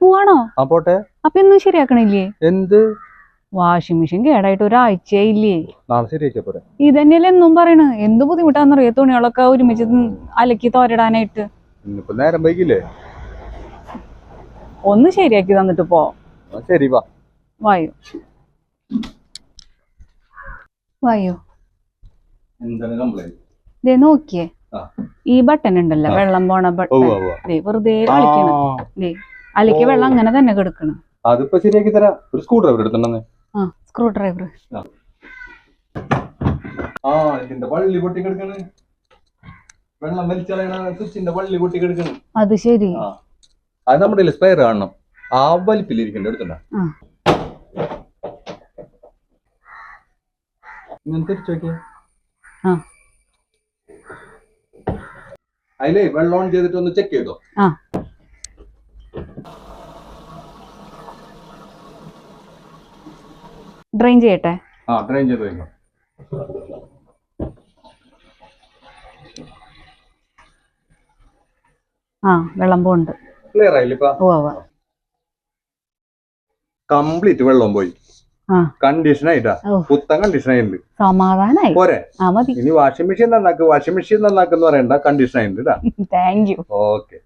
പോവാണോ? പോട്ടെ. അപ്പൊ ഇന്നും ശരിയാക്കണില്ലേ? എന്ത്? വാഷിംഗ് മെഷീൻ കേടായിട്ട് ഒരാഴ്ചയില്ലേ ഇതന്നെയല്ലേ എന്നും പറയണ്. എന്ത് ബുദ്ധിമുട്ടാന്നറിയ? തുണികളൊക്കെ ഒരുമിച്ച് അലക്കി തോരടാനായിട്ട്. നേരം വൈകില്ലേ? ഒന്ന് ശരിയാക്കി തന്നിട്ട് പോ. ശരി വാ. വായു. വായു. എന്താണ് കംപ്ലൈന്റ് ദേ നോക്കിയേ. ആ. ഈ ബട്ടൺ ഉണ്ടല്ലോ വെള്ളം പോണ ബട്ടൺ വെറുതെ അലക്ക് ദേ അലക്കി വെള്ളം അങ്ങനെ തന്നെ കൊടുക്കണം. അതിപ്പോ ശരിയാക്കി തരാം. ഒരു സ്ക്രൂ ഡ്രൈവർ എടുത്തിട്ടുണ്ടെന്ന്. ആ സ്ക്രൂ ഡ്രൈവർ ആ ഇതിന്റെ വള്ളി പൊട്ടി കിടക്കണ്. വെള്ളം വലിച്ചളയണ സ്വിച്ചിന്റെ വള്ളി പൊട്ടി കിടക്കണ്. അത് ശരി. ആ. അത് നമ്മുടെ സ്പെയർ കാണണം. ആ വലിപ്പിലിരിക്കണ്ട എടുത്തണ്ട ആ. ഇങ്ങനെ തിരിച്ചു നോക്കിയാ. ആ. അതിലേ വെള്ളം ഓൺ ചെയ്തിട്ട് ഒന്ന് ചെക്ക് ചെയ്തോ ഡ്രെയിൻ ചെയ്യട്ടെ? ആ ഡ്രെയിൻ ചെയ്ത് വയ്ക്കാം ആ വെള്ളം പോണ്ട് ക്ലിയർ ആയില്ലേ കംപ്ലീറ്റ് വെള്ളം പോയി. കണ്ടീഷൻ ആയിട്ടാ ഓ. പുത്തൻ കണ്ടീഷൻ ആയിട്ടുണ്ട് സമാധാനായി. പോരെ. ഇനി വാഷിംഗ് മെഷീൻ നന്നാക്ക്. വാഷിംഗ് മെഷീൻ നന്നാക്കുന്ന പറയണ്ട. കണ്ടീഷൻ ആയിട്ടുണ്ട് താങ്ക് യു ഓക്കെ.